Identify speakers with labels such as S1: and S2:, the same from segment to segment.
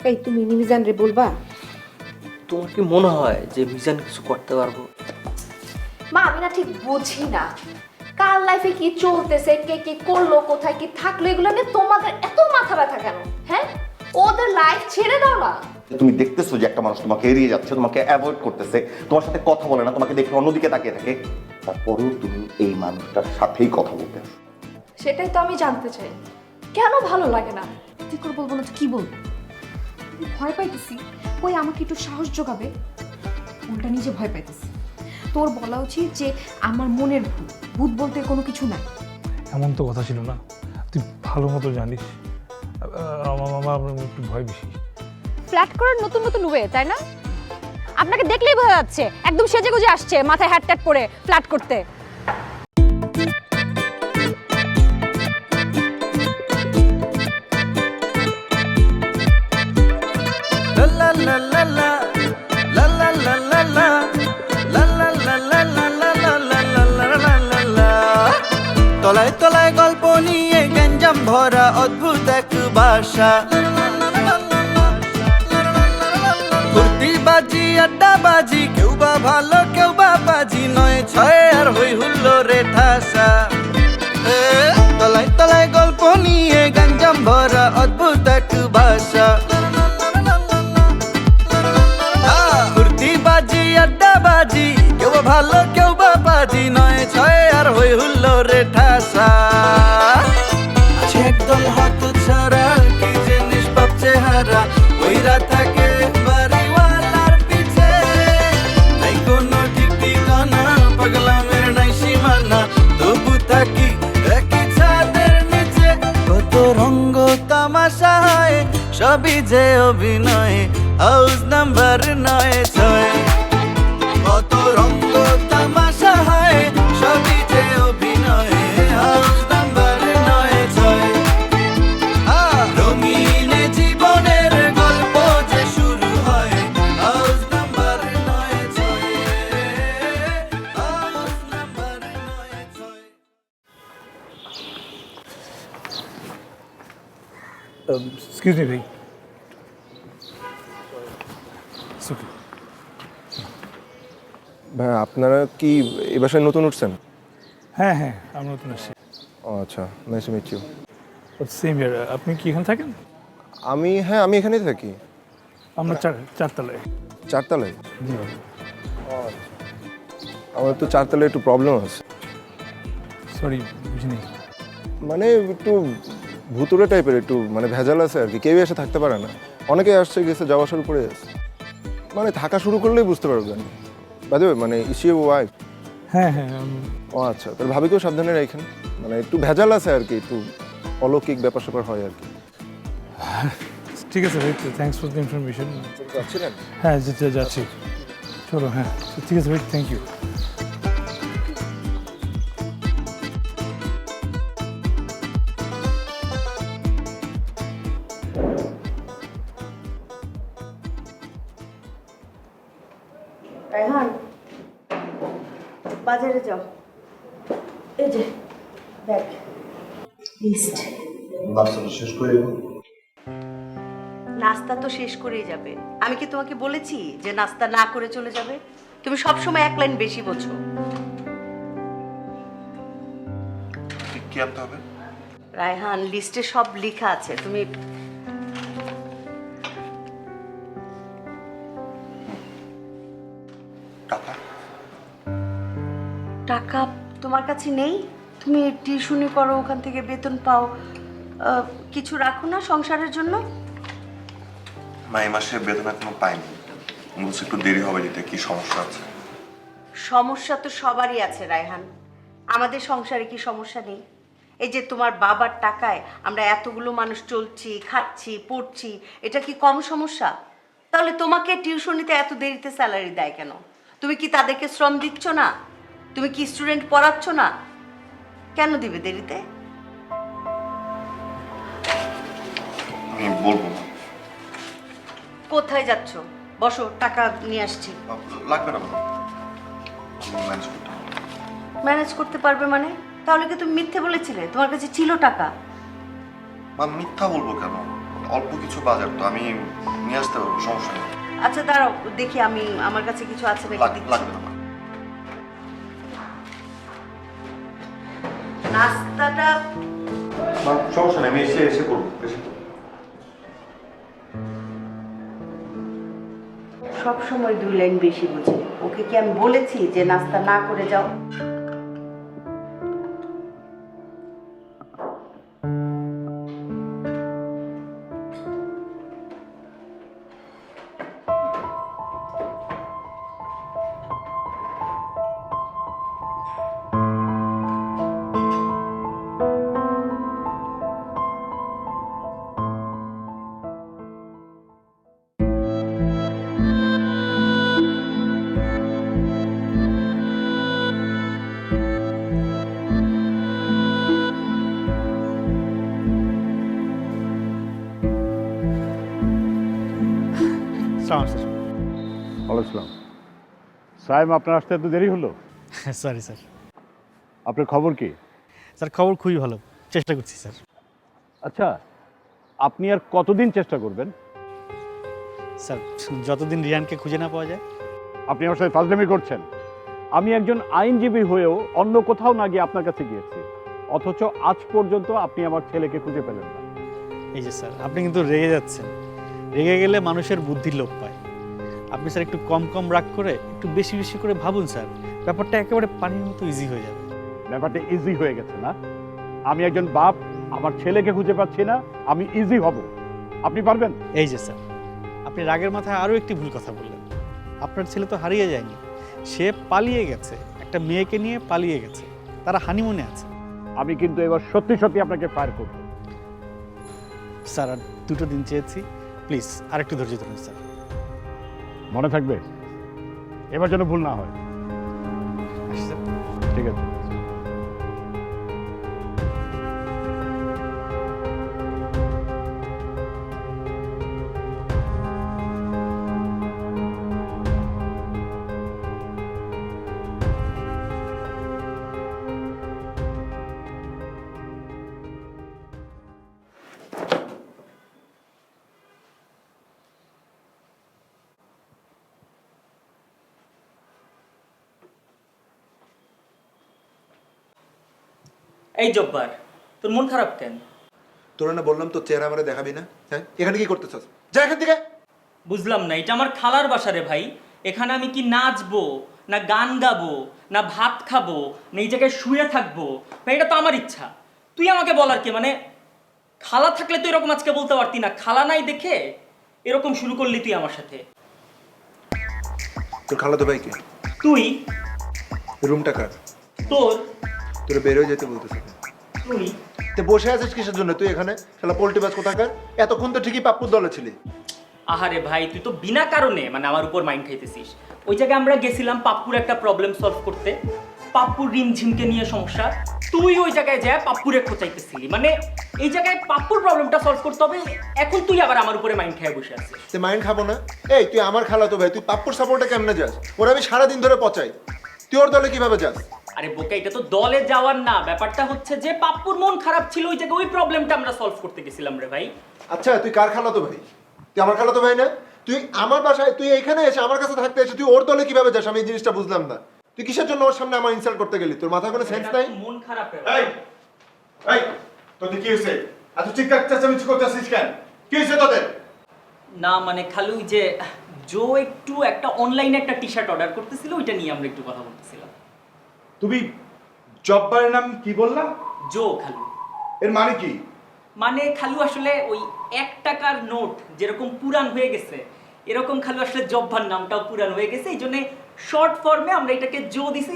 S1: এই তুমি নিমিজান রে বলবা?
S2: তোমার কি মনে হয় যে মিজান কিছু করতে পারব?
S3: মা আমি না ঠিক বুঝি না। কার লাইফে কি চলতেছে কে কি করল কোথায় কি থাকল এগুলো নিয়ে তোমাদের এত মাথা ব্যথা কেন? হ্যাঁ? ওদের লাইফ ছেড়ে দাও না।
S4: তুমি দেখতেছো যে একটা মানুষ তোমাকে এড়িয়ে যাচ্ছে তোমাকে অ্যাভয়েড করতেছে তোমার সাথে কথা বলে না তোমাকে দেখে অন্যদিকে তাকিয়ে থাকে। তারপরেও তুমি এই মানুষটার সাথেই কথা বলতে
S3: সেটাই তো আমি জানতে চাই। কেন ভালো লাগে না?
S1: তুই করে বলব না তো? কি বলব? ভয় পাইতেছি। ওই আমাকে একটু সাহস যোগাবে? উল্টা নিজে ভয় পাইতেছি। তোর বলা উচিত যে আমার মনের ভূত ভূত বলতে কোনো কিছু নাই।
S5: এমন তো কথা ছিল না। তুই ভালো মতো জানিস। আমার একটু ভয় বেশি।
S6: ফ্ল্যাট করার নতুন নতুন ওয়ে তাই না? আপনাকে দেখলেই বোঝা যাচ্ছে একদম সেজে গুজে আসছে মাথায় হ্যাট ট্যাট পরে ফ্ল্যাট করতে।
S7: ভাষা ফুর্তি বাজি, আড্ডা বাজি, কেউ বা ভালো, কেউ বা বাজি, নয় ছয় আর হই হুল্লো রে ঠাসা। তলায় তলায় গল্প নিয়ে গঞ্জাম ভরা অদ্ভুত এক ভাষা বাজি, আড্ডা বাজি, কেউ ভালো, কেউ বা বাজি, নয় ছয় আর হই হুল্লো রে ঠাসা। সবই যে অভিনয় হাউস নাম্বার নয় ছয়।
S5: এক্সকিউজ মি ভাই।
S8: ভাই আপনারা কি এ বাসায় নতুন উঠছেন?
S5: হ্যাঁ হ্যাঁ আমরা নতুন আসছি।
S8: ও আচ্ছা nice meet you
S5: same year আপনি কি এখানে থাকেন?
S8: আমি হ্যাঁ আমি এখানেই থাকি।
S5: আমরা চার চারতলায়।
S8: চারতলায়?
S5: জি।
S8: আমার তো চারতলায় একটু প্রবলেম আছে।
S5: সরি বুঝিনি।
S8: মানে একটু ভুতুরে টাইপের একটু মানে ভেজাল আছে আর কি কেউই এসে থাকতে পারে না। অনেকেই আসছে গেছে যাওয়া শুরু করে মানে থাকা শুরু করলেই বুঝতে পারবেন। বাদে মানে ইসিয়ে ওয়াইফ
S5: হ্যাঁ হ্যাঁ উম,
S8: ও আচ্ছা তাহলে ভাবিকেও সাবধানে রাখেন। মানে একটু ভেজাল আছে আর কি একটু অলৌকিক ব্যাপার স্যাপার হয় আর কি।
S5: ঠিক আছে ভাই থ্যাংকস ফর দ্য ইনফরমেশন
S8: যাচ্ছিলেন?
S5: হ্যাঁ যাচ্ছি চলো হ্যাঁ ঠিক আছে ভাই থ্যাংক ইউ
S4: শেষ
S9: করেই যাবে। আমি কি তোমাকে বলেছি যে নাস্তা না করে চলে যাবে? তুমি সব সময় এক লাইন বেশি বোঝো।
S4: কি আনতে হবে?
S9: রায়হান লিস্টে সব লেখা আছে। তুমি
S4: টাকা?
S9: টাকা তোমার কাছে নেই? তুমি টিউশনি করো ওখান থেকে বেতন পাও। কিছু রাখো না সংসারের জন্য?
S10: মা এই মাসে বেতন এখনও পাইনি। বলছে একটু দেরি হবে দিতে কি সমস্যা আছে?
S9: সমস্যা তো সবারই আছে রায়হান। আমাদের সংসারে কি সমস্যা নেই? এই যে তোমার বাবার টাকায় আমরা এতগুলো মানুষ চলছি খাচ্ছি পড়ছি এটা কি কম সমস্যা? তাহলে তোমাকে টিউশনিতে এত দেরিতে স্যালারি দেয় কেন? তুমি কি তাদেরকে শ্রম দিচ্ছ না? তুমি কি স্টুডেন্ট পড়াচ্ছ না? কেন দিবে দেরিতে?
S10: আমি বলব না।
S9: কোথায় যাচ্ছ? বসো টাকা নিয়ে আসছি।
S10: লাগবে না ম্যানেজ করতে
S9: ম্যানেজ করতে পারবে মানে? তাহলে কি তুমি মিথ্যে বলেছিলে? তোমার কাছে ছিল টাকা।
S10: মা মিথ্যা বলব কেন? অল্প কিছু বাজার তো আমি নিয়ে আসতে পারব সমস্যা নেই।
S9: আচ্ছা দাঁড়াও দেখি আমি আমার কাছে কিছু আছে নাকি।
S10: লাগবে না।
S9: নাস্তাটা
S10: সমস্যা নেই আমি এসে এসে করব এসে করব।
S9: সব সময় দুই লাইন বেশি বুঝে ওকে কি আমি বলেছি যে নাস্তা না করে যাও
S11: সাহেব আপনার আসতে এত দেরি হলো?
S12: সরি স্যার
S11: আপনার খবর কি?
S12: স্যার খবর খুবই ভালো। চেষ্টা করছি স্যার
S11: আচ্ছা আপনি আর কতদিন চেষ্টা করবেন?
S12: স্যার যতদিন রিয়ানকে খুঁজে না পাওয়া যায়।
S11: আপনি আমার সাথে ফাজলামি করছেন। আমি একজন আইনজীবী হয়েও অন্য কোথাও না গিয়ে আপনার কাছে গিয়েছি। অথচ আজ পর্যন্ত আপনি আমার ছেলেকে খুঁজে পেলেন না।
S12: এই যে স্যার আপনি কিন্তু রেগে যাচ্ছেন। রেগে গেলে মানুষের বুদ্ধির লোপ পায়। আপনি স্যার একটু কম কম রাগ করে একটু বেশি বেশি করে ভাবুন স্যার। ব্যাপারটা একেবারে পানির মতো ইজি হয়ে যাবে।
S11: ব্যাপারটা ইজি হয়ে গেছে না? আমি একজন বাপ আমার ছেলেকে খুঁজে পাচ্ছি না আমি ইজি হব। আপনি পারবেন?
S12: এই যে স্যার আপনি রাগের মাথায় আরও একটি ভুল কথা বললেন। আপনার ছেলে তো হারিয়ে যায়নি। সে পালিয়ে গেছে একটা মেয়েকে নিয়ে পালিয়ে গেছে। তারা হানিমুনে আছে।
S11: আমি কিন্তু এবার সত্যি সত্যি আপনাকে ফায়ার করব।
S12: স্যার আর দুটো দিন চেয়েছি। প্লিজ আর একটু ধৈর্য ধরুন স্যার।
S11: মনে থাকবে? এবার যেন ভুল না হয়।
S13: এই জব্বার তোর মন খারাপ কেন?
S8: তোরা না বললাম তোর চেহারা আমারে দেখাবি না? হ্যাঁ এখানে কি করতেছস? যা এখান থেকে।
S13: বুঝলাম না এটা আমার খালার বাসা রে ভাই। এখানে আমি কি নাচবো না গান গাবো না ভাত খাব না এই জায়গায় শুয়ে থাকব? ভাই এটা তো আমার ইচ্ছা। তুই আমাকে বলার কি? মানে খালা থাকলে তো এরকম আজকে বলতে পারতি না। খালা নাই দেখে এরকম শুরু করলি তুই আমার সাথে।
S8: তোর খালা তো ভাই কে?
S13: তুই?
S8: রুমটা কার?
S13: তোর?
S8: তোর বেরোয় যেতে বলতেছে।
S13: তুই?
S8: তুই বসে আছিস কিসের জন্য? তুই এখানে? শালা পোল্ট্রি কোথাকার? এতক্ষণ তো ঠিকই পাপ্পুর দলে ছিলি।
S13: আহারে ভাই তুই তো বিনা কারণে মানে আমার উপর মাইন্ড খাইতেছিস। ওই জায়গায় আমরা গেছিলাম পাপ্পুর একটা প্রবলেম সলভ করতে। পাপ্পুর রিমঝিমকে নিয়ে সমস্যা। তুই ওই জায়গায় যা পাপ্পুরে খোঁচাইতেছিলি। মানে এই জায়গায় পাপ্পুর প্রবলেমটা সলভ করতে হবে এখন তুই আবার আমার উপরে মাইন্ড খেয়ে বসে আছিস।
S8: তুই মাইন্ড খাব না? এই তুই আমার খালাতো ভাই তুই পাপ্পুর সাপোর্টে কেমনে যাস? ওরা আমি সারাদিন ধরে পচাই। তুই ওর দলে কীভাবে যাস?
S13: আরে বোকা এটা তো দলে যাওয়ার না। ব্যাপারটা হচ্ছে যে পাপ্পুর মন খারাপ ছিল ওই জায়গায় ওই প্রবলেমটা আমরা সলভ করতে গেছিলাম রে ভাই।
S8: আচ্ছা তুই কার খালাতো ভাই? তুই আমার খালাতো ভাই না? তুই আমার বাসায় তুই এখানে এসে আমার কাছে থাকতে এসে তুই ওর দলে কীভাবে যাস? আমি এই জিনিসটা বুঝলাম না। তুই কিসের জন্য ওর সামনে আমার ইনসাল্ট করতে গেলি? তোর মাথায় কোনো সেন্স নাই?
S13: মন খারাপ রে
S14: এই এই তোদের কি হয়েছে? এত চিৎকার চেঁচামেচি করতেছিস কেন? কি হয়েছে তোদের?
S13: না মানে খালি ওই যে জো একটু একটা অনলাইনে একটা টি শার্ট অর্ডার করতেছিল ওইটা নিয়ে আমরা একটু কথা বলতেছিলাম।
S14: তুমি জব্বারের নাম কি বললাম
S13: জো খালু।
S14: এর মানে কি?
S13: মানে খালু আসলে ওই এক টাকার নোট যেরকম পুরান হয়ে গেছে এরকম খালু আসলে জব্বার নামটাও পুরান হয়ে গেছে এই জন্য শর্ট ফর্মে আমরা এটাকে জো দিছি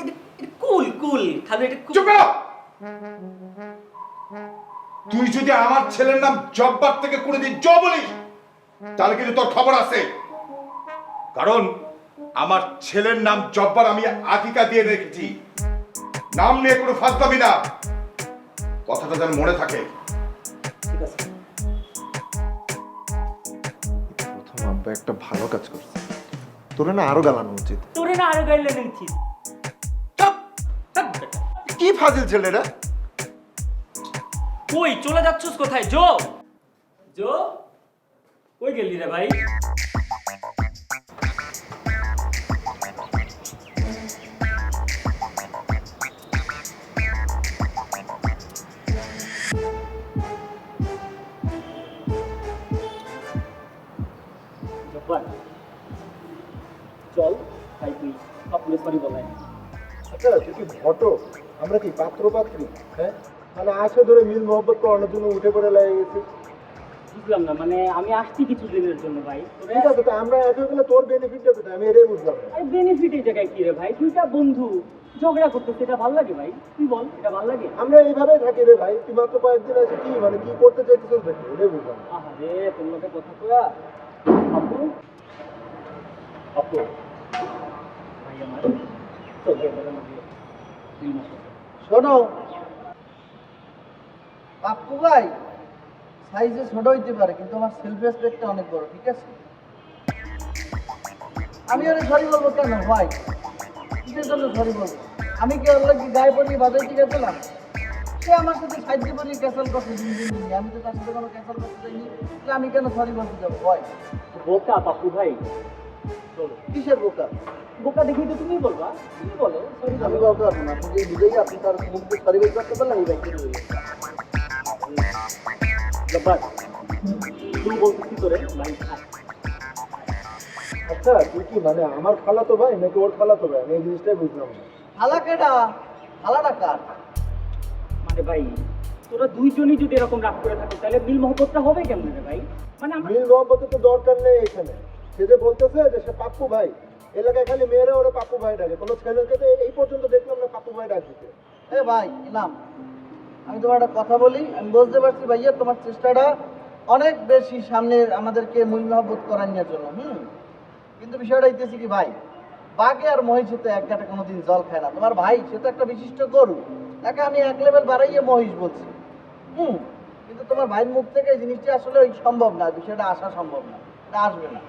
S13: কুল কুল। খালু এটা।
S14: চুপ তুই যদি আমার ছেলের নাম জব্বার থেকে করে কোনোদিন জ বলিস তাহলে কিন্তু তোর খবর আছে। কারণ আমার ছেলের নাম জব্বার আমি আকিকা দিয়ে রেখেছি। নাম নিয়ে কোনো ফাজলামি না। কথাটা যেন মনে থাকে।
S13: ঠিক আছে।
S8: প্রথম আব্বা একটা ভালো কাজ করছে। তোরা না আরও গালানো উচিত।
S13: তোরে না আরও গাইলে নিচ্ছিস
S8: কি ফাজিল ছেলেরা
S13: কই চলে যাচ্ছস কোথায়? জো! জো! কই গেলি রে ভাই? সরি বলাই
S8: আচ্ছা কি ঘটক আমরা কি পাত্র পাত্রী? হ্যাঁ? মানে আসে ধরে মিল মোহব্বত করানোর জন্য উঠে পড়ে লেগে গেছি।
S13: বুঝলাম না মানে আমি আসছি কিছু দিনের জন্য ভাই।
S8: ঠিক আছে আমরা একে গেলে তোর বেনিফিটটা কোথায়? আমি এটাই বুঝলাম।
S13: আরে বেনিফিট এই জায়গায় কি রে ভাই? দুইটা বন্ধু ঝগড়া করতেছে এটা ভালো লাগে ভাই? তুই বল এটা ভালো লাগে?
S8: আমরা এইভাবেই থাকি রে ভাই। তুই মাত্র কয়েকদিন আছে কি মানে কি করতে চাইছিস দেখি এটাই বুঝলাম।
S13: তোর লোকে কথা কয়া? আপু? আপু?
S15: শোনো পাপ্পু ভাই সাইজে ছোট হইতে পারে, কিন্তু আমার সেলফ রেসপেক্টটা অনেক বড়, ঠিক আছে? আমি ওরে সরি বলব কেন? ভাই, কিসের জন্য সরি বলব? আমি কি আল্লাহ কি গায়ে পড়ি বাজাই ঠিক পেলাম সে আমার সাথে সাহায্য করি ক্যান্সেল করছে, দিন দিন আমি তো তার সাথে কোনো ক্যান্সেল করতে চাইনি। আমি কেন সরি বলতে যাব? ভাই,
S13: বোকা পাপু ভাই
S15: কিসের বোকা?
S13: বোকা দেখি তো তুমি বলবা। তুমি বলো
S15: আমি বলতে পারব না। আপনি যদি বুঝেই আপনি তার মুখ দিয়ে সরি বলতে করতে পারলে গেছে।
S13: জব্বার তুই বলতেছি তোরে ভাই
S8: আচ্ছা তুই কি মানে আমার খালা তো ভাই নাকি ওর খালা তো ভাই? আমি এই জিনিসটাই বুঝলাম না।
S15: হালা কেডা? হালাটা কার?
S13: মানে ভাই তোরা দুইজনই যদি এরকম রাগ করে থাকিস তাহলে মিল মহব্বতটা হবে কেমন রে ভাই? মানে
S8: মিল মোহব্বতের তো দরকার নেই এখানে। সে যে বলতেছে যে সে পাপ্পু ভাই, এলাকায় খালি মেয়েরা ওরা পাপ্পু ভাই ডাকে। কোনো ছেলেকে তো এই পর্যন্ত দেখলাম না পাপ্পু ভাই ডাক দিতে
S15: এ ভাই ইনাম আমি তোমার একটা কথা বলি, আমি বুঝতে পারছি ভাইয়া তোমার চেষ্টাটা অনেক বেশি সামনে আমাদেরকে মূল মহব্বত করানোর জন্য, হুম? কিন্তু বিষয়টা হইতেছে কি ভাই, বাঘে আর মহিষে তো এক ঘাটে কোনোদিন জল খায় না। তোমার ভাই, সে তো একটা বিশিষ্ট গরু, তাকে আমি এক লেভেল বাড়াইয়ে মহিষ বলছি, হুম? কিন্তু তোমার ভাইয়ের মুখ থেকে এই জিনিসটি আসলে ওই সম্ভব না, বিষয়টা আসা সম্ভব না, এটা আসবে না।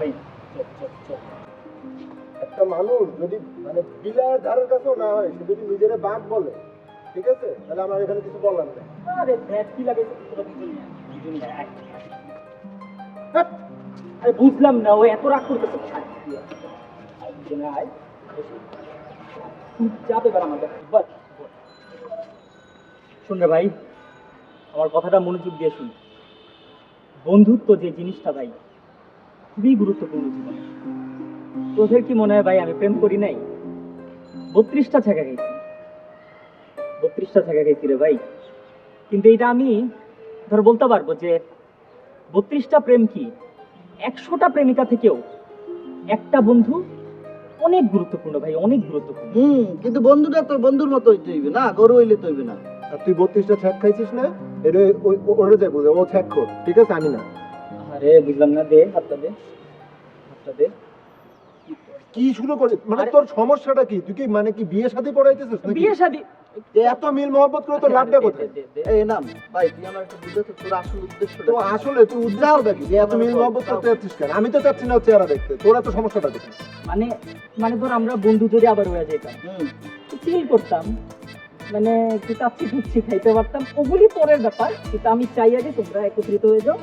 S13: ভাই চল চল চল।
S8: একটা মানুষ যদি মানে বিলার ধারের কাছেও না হয় সে যদি নিজের বাঘ বলে ঠিক আছে? তাহলে আমার এখানে কিছু বলার নেই।
S13: আরে দেখ কি লাগে। হ্যাট! আরে বুঝলাম না ও এত রাগ করতেছে চাপ এবার আমার। শোন রে ভাই আমার কথাটা মনোযোগ দিয়ে শুন। বন্ধুত্ব যে জিনিসটা ভাই খুবই গুরুত্বপূর্ণ জীবনে। তোদের কি মনে হয় ভাই আমি প্রেম করি নাই? বত্রিশটা ছেঁকা গেছি। বত্রিশটা ছেঁকা গেছি রে ভাই। কিন্তু এটা আমি ধর বলতে পারব যে বত্রিশটা প্রেম কি? একশোটা প্রেমিকা থেকেও একটা বন্ধু অনেক গুরুত্বপূর্ণ ভাই অনেক গুরুত্বপূর্ণ।
S15: হুম কিন্তু বন্ধুটা তো বন্ধুর মতো হইতে হইবে না গরু হইলে তো হইবে না।
S8: আর তুই বত্রিশটা ছ্যাক খাইছিস না এটা ওই ও- ওরে যাই বুঝে ও ছ্যাক খোর ঠিক আছে? আমি না।
S13: আরে বুঝলাম না দে হাতটা দে হাতটা দে।
S8: কি শুরু করে মানে তোর সমস্যাটা কি? তুই কি মানে কি বিয়ে শাদী পড়াইতেছিস নাকি?
S13: বিয়ে শাদি।
S8: এত মিল মহব্বত করে তোর লাভটা কোথায়?
S15: এই নাম। ভাই তুই আমার একটু বুঝে তো তোর আসল উদ্দেশ্যটা
S8: তো আসলে তুই দেখি যে এত মিল মহব্বত করতে যাচ্ছিস কেন? আমি তো চাচ্ছি না চেহারা দেখতে। তোর এত সমস্যাটা কোথায়
S13: মানে মানে ধর আমরা বন্ধু যদি আবার হয়ে যেতাম
S15: হুম।
S13: চিল করতাম মানে একটু কাচ্ছি খাইতে পারতাম। ওগুলি পরের ব্যাপার। কিন্তু আমি চাই আগে তোমরা একত্রিত হয়ে যাও।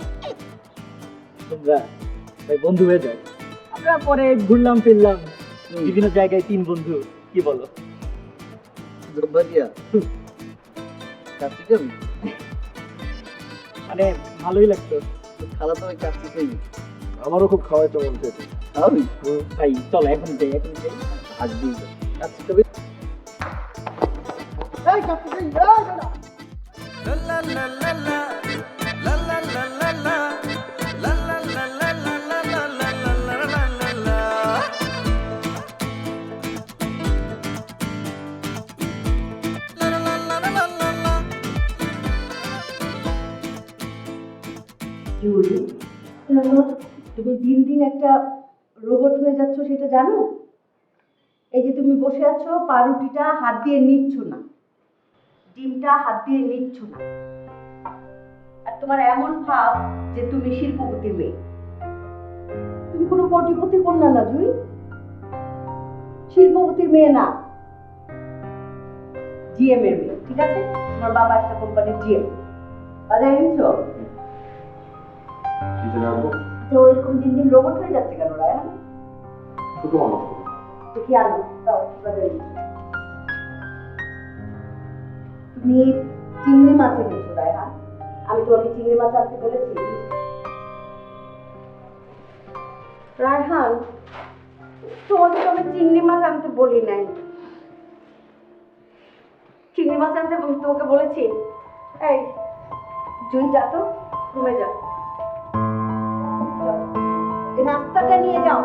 S13: তোমরা ভাই বন্ধু হয়ে যাও। আমরা পরে ঘুরলাম ফিরলাম। বিভিন্ন জায়গায় তিন বন্ধু কি বলো?
S15: দুর্ভাগ্যা।
S13: মানে ভালোই লাগতো।
S15: খালা তো
S8: আমারও খুব খাওয়াইতে মন চেয়েছে
S15: খাবি
S13: ভাই চলো এখন যাই এখন যাই। আজ দিন
S15: এই খাই এই দাদা।
S9: জুলি তুমি দিন দিন একটা রোবট হয়ে যাচ্ছ, সেটা জানো? এই যে তুমি বসে আছো পাউরুটিটা হাত দিয়ে নিচ্ছ না। ডিমটা হাত দিয়ে নিচ্ছ না। আর তোমার এমন ভাব যে তুমি শিল্পপতির মেয়ে। তুমি কোনো কোটিপতির কন্যা না, জুই। শিল্পপতির মেয়ে না। জিএম এর মেয়ে, ঠিক আছে? তোমার বাবা একটা কোম্পানির জিএম বাজারে তো ওইরকম দিন দিন রোবট হয়ে যাচ্ছে কেন রায়হান
S10: শুধু আমার
S9: তো কি দাও বাজারে তুমি চিংড়ি মাছ এনেছো রায়হান আমি তোমাকে চিংড়ি মাছ আনতে বলেছি। রায়হান তোমাকে তো আমি চিংড়ি মাছ আনতে বলি নাই। চিংড়ি মাছ আনতে তোমাকে বলেছি। এই জুই যা তো রুমে যা। নাস্তাটা নিয়ে যাও।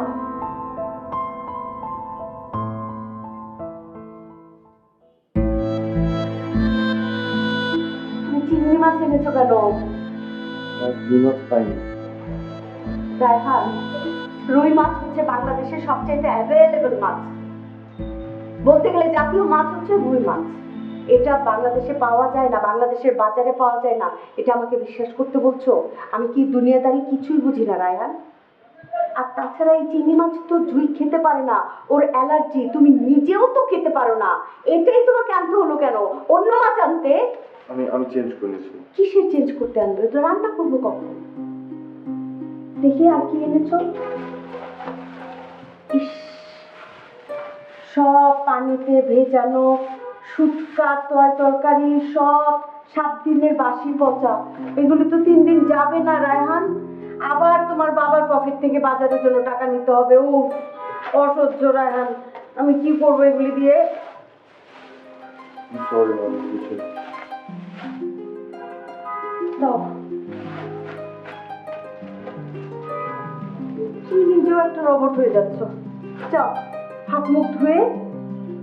S9: চিংড়ি মাছ এনেছো কেন? রায়হান রুই মাছ হচ্ছে বাংলাদেশের সবচাইতে অ্যাভেলেবল মাছ। বলতে গেলে জাতীয় মাছ হচ্ছে রুই মাছ। এটা বাংলাদেশে পাওয়া যায় না বাংলাদেশের বাজারে পাওয়া যায় না। এটা আমাকে বিশ্বাস করতে বলছো? আমি কি দুনিয়াদারি কিছুই বুঝি না রায়হান আর তাছাড়া এই চিংড়ি মাছ তো জুই খেতে পারে না। ওর অ্যালার্জি তুমি নিজেও তো খেতে পারো না। এটাই তোমাকে আনতে হলো কেন? অন্য মাছ আনতে?
S10: আমি আমি চেঞ্জ করে নিয়েছি।
S9: কিসের চেঞ্জ করতে আনবে? তো রান্না করব কখন? দেখি আর কি এনেছো। ইস সব পানিতে ভেজানো শুটকা তয় তরকারি সব সাত দিনের বাসি পচা। এগুলো তো তিন দিন যাবে না রায়হান। আবার তোমার বাবার পকেট থেকে বাজারের জন্য টাকা নিতে হবে। ও অসহ্য রায়হান। আমি কি করব এগুলি দিয়ে? দাও। তুমি নিজেও একটা রোবট হয়ে যাচ্ছ। যাও হাত মুখ ধুয়ে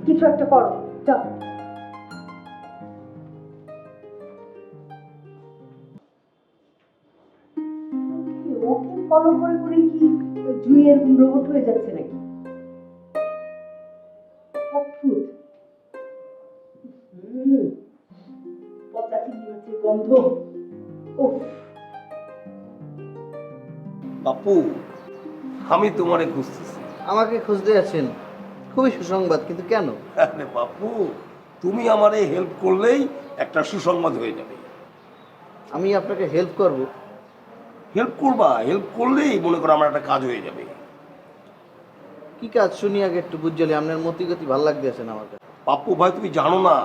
S9: কিছু একটা করো। যাও। ফলো করে করে কি জুই এরকম রোবট হয়ে যাচ্ছে নাকি? অদ্ভুত। হুম পচা চিংড়ি মাছের গন্ধ। উফ।
S16: বাপু আমি তোমারে খুঁজতেছি।
S15: আমাকে খুঁজতে আছেন খুবই সুসংবাদ কিন্তু কেন?
S16: আরে বাপু তুমি আমারে হেল্প করলেই একটা সুসংবাদ হয়ে যাবে।
S15: আমি আপনাকে হেল্প করব।
S16: হেল্প করবা হেল্প করলেই মনে করো আমার একটা কাজ হয়ে যাবে।
S15: কি কাজ? শুনি আগে একটু বুঝলি আপনার মতি গতি ভালো লাগতে আছেন আমার কাছে।
S16: পাপ্পু ভাই তুমি জানো না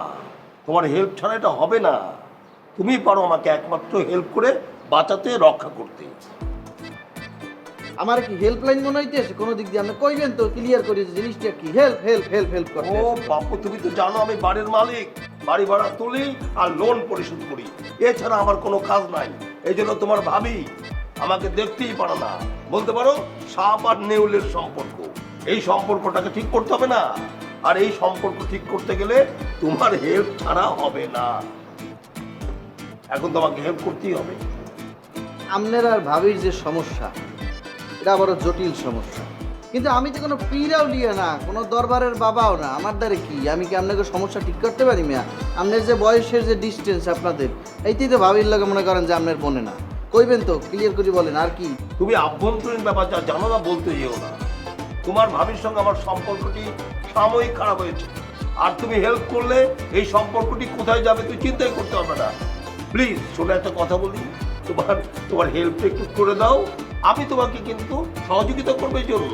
S16: তোমার হেল্প ছাড়া এটা হবে না। তুমি পারো আমাকে একমাত্র হেল্প করে বাঁচাতে রক্ষা করতে।
S15: আমার কি হেল্পলাইন মনে হইতেছে? কোনো দিক দিয়ে আপনি কইবেন তো ক্লিয়ার করে যে জিনিসটা কি? হেল্প হেল্প হেল্প হেল্প করতে ও
S16: বাপু তুমি তো জানো আমি বাড়ির মালিক। বাড়ি ভাড়া তুলি আর লোন পরিশোধ করি। এছাড়া আমার কোনো কাজ নাই। এই জন্য তোমার ভাবি আমাকে দেখতেই পারো না। বলতে পারো, সাপ আর নেউলের সম্পর্ক। এই সম্পর্কটাকে ঠিক করতে হবে না। আর এই সম্পর্ক ঠিক করতে গেলে তোমার হেল্প ছাড়া হবে না। এখন তোমাকে হেল্প করতেই হবে।
S15: আপনার আর ভাবির যে সমস্যা, এটা বড় জটিল সমস্যা। কিন্তু আমি তো কোনো পীরাও লিয়ে না, কোনো দরবারের বাবাও না। আমার দ্বারে কি? আমি কি আপনাকে সমস্যা ঠিক করতে পারি মিয়া? আপনার যে বয়সের যে ডিস্টেন্স আপনাদের এইতেই তো ভাবির লাগে মনে করেন যে আপনার বোনে না। কইবেন তো ক্লিয়ার করে বলেন আর কি?
S16: তুমি আভ্যন্তরীণ ব্যাপার যা জানো না বলতে যেও না। তোমার ভাবির সঙ্গে আমার সম্পর্কটি সাময়িক খারাপ হয়েছে। আর তুমি হেল্প করলে এই সম্পর্কটি কোথায় যাবে তুই চিন্তাই করতে হবে না। প্লিজ শোনো একটা কথা বলি। তোমার তোমার হেল্পটা একটু করে দাও। আমি তোমাকে কিন্তু সহযোগিতা করবে জন্য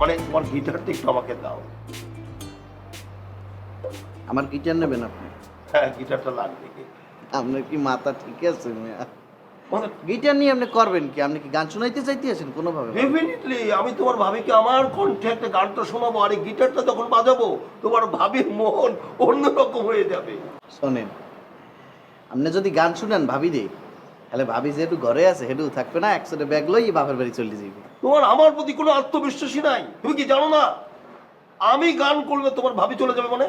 S16: মানে তোমার গিটারটা একটু আমাকে দাও।
S15: আমার গিটার নেবেন আপনি?
S16: হ্যাঁ গিটারটা লাগবে।
S15: আপনার কি মাথা ঠিক আছে মিয়া?
S16: মানে
S15: গিটার নিয়ে আপনি করবেন কি? আপনি কি গান শোনাইতে চাইতে আছেন কোনোভাবে?
S16: ডেফিনেটলি আমি তোমার ভাবিকে আমার কণ্ঠে একটা গানটা শোনাবো আর এই গিটারটা যখন বাজাবো তোমার ভাবির মন অন্যরকম হয়ে যাবে।
S15: শোনেন আপনি যদি গান শুনেন ভাবি রে তাহলে ভাবি যেহেতু ঘরে আছে হেঁটু থাকবে না একসাথে ব্যাগ লই বাপের বাড়ি চলে যাবে
S16: তোমার আমার প্রতি কোনো আত্মবিশ্বাসী নাই। তুমি কি জানো না? আমি গান করলে তোমার ভাবি চলে যাবে মানে?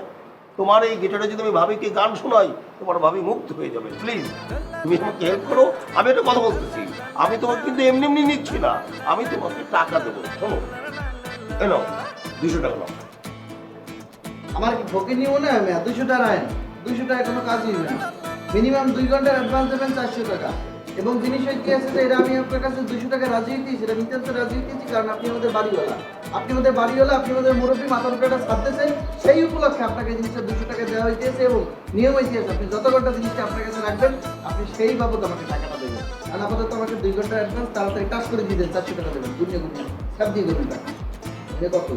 S16: তোমার এই গিটারে যদি আমি ভাবিকে গান শোনাই, তোমার ভাবি মুক্ত হয়ে যাবে। প্লিজ তুমি আমাকে হেল্প করো। আমি একটা কথা বলতেছি। আমি তোমাকে কিন্তু এমনি এমনি নিচ্ছি না। আমি তোমাকে টাকা দেবো। শোনো। এ নাও দুশো টাকা নাও।
S15: আমার কি ফকির মনে হয় মেয়া দুশো টাকা আইন দুশো টাকা কোনো কাজই না। মিনিমাম দুই ঘণ্টার অ্যাডভান্স দেবেন চারশো টাকা। এবং জিনিস হইতে আছে যে এটা আমি আপনার কাছে দুশো টাকা রাজি হইতেছি সেটা নিতে তো রাজি হইতেছি কারণ আপনি আমাদের বাড়িওয়ালা। আপনি আমাদের বাড়ি হলে আপনি আমাদের মুরব্বী মাথার উপরে একটা ছাড়তেছেন সেই উপলক্ষে আপনাকে জিনিসটা দুশো টাকা দেওয়া হইতেছে এবং নিয়ম হইতেছে আপনি যত ঘণ্টা জিনিসটা আপনার কাছে রাখবেন, আপনি সেই বাবদ আমাকে টাকাটা দেবেন। আর আপাতত আমাকে দুই ঘণ্টা অ্যাডভান্স তাড়াতাড়ি টাচ করে দিয়ে দেন, চারশো টাকা দেবেন গুনিয়ে গুনিয়ে সব দিয়ে দেবেন টাকা। কত?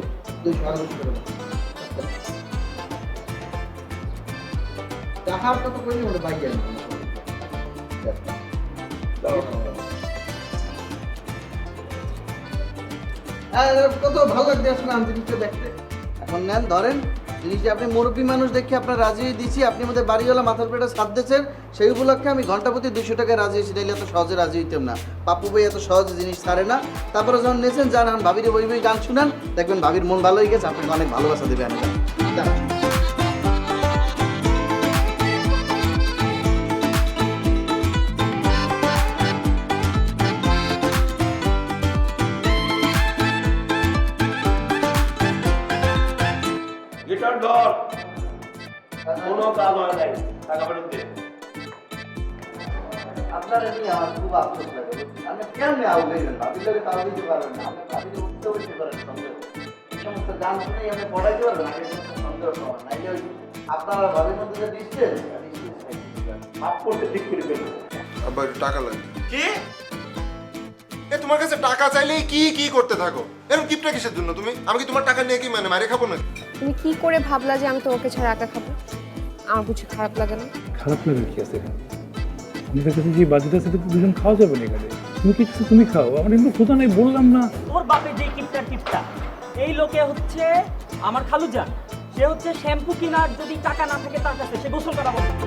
S15: দুইশো আরও দুশো টাকা টাকার কত করি ওটা বাইক আর কত ভালো এখন নেন, ধরেন জিনিসটা আপনি মুরব্বী মানুষ দেখে আপনার রাজি দিয়েছি আপনি আমাদের বাড়িওয়ালা মাথার পেটে সাথ দিয়েছেন, সেই উপলক্ষে আমি ঘণ্টা প্রতি দুশো টাকা রাজি হয়েছি, তাইলে এত সহজে রাজি হইতাম না। পাপ্পু ভাই এত সহজে জিনিস ছাড়ে না। তারপরে যখন নেছেন, যান, এখন ভাবির বই বই গান শুনান, দেখবেন ভাবির মন ভালো হয়ে গেছে, আপনাকে অনেক ভালোবাসা দেবে আমি।
S16: কোনো নাই টাকা ফেরত দে
S15: আপনার এমনি আমার খুব আফসোস লাগে আপনি কেমনে আউট হইলেন ভাবির তাও দিতে পারবেন না আপনি ভাবির উঠতে উঠতে পারেন সন্দেহ। এই সমস্ত গান শুনেই আপনি পড়াইতে পারবেন আগে সন্দেহ সমান নাইলে ওই আপনার আর মধ্যে যে ডিস্টেন্স
S16: হাত করতে ঠিক করে ফেলো
S8: আব্বা টাকা লাগে
S16: কি?
S8: এ তোমার কাছে টাকা চাইলেই কি কি করতে থাকো? এরকম কিপটা কিসের জন্য তুমি? আমি কি তোমার টাকা নিয়ে কি মানে মারে খাব নাকি?
S3: তুমি কি করে ভাবলা যে আমি তোমাকে ছাড়া একা খাব? আমার কিছু খারাপ লাগে না।
S11: খারাপ লাগে কি আছে? এখানে আমাদের কাছে যে বাজেট আছে দুজন খাওয়া যাবে না এখানে। তুমি কি তুমি খাও? আমার এমনি খোঁজা নেই বললাম না।
S13: তোর বাপে যে কিপটা টিপটা এই লোকে হচ্ছে আমার খালুজান। সে হচ্ছে শ্যাম্পু কেনার যদি টাকা না থাকে তার কাছে সে গোসল করা বন্ধ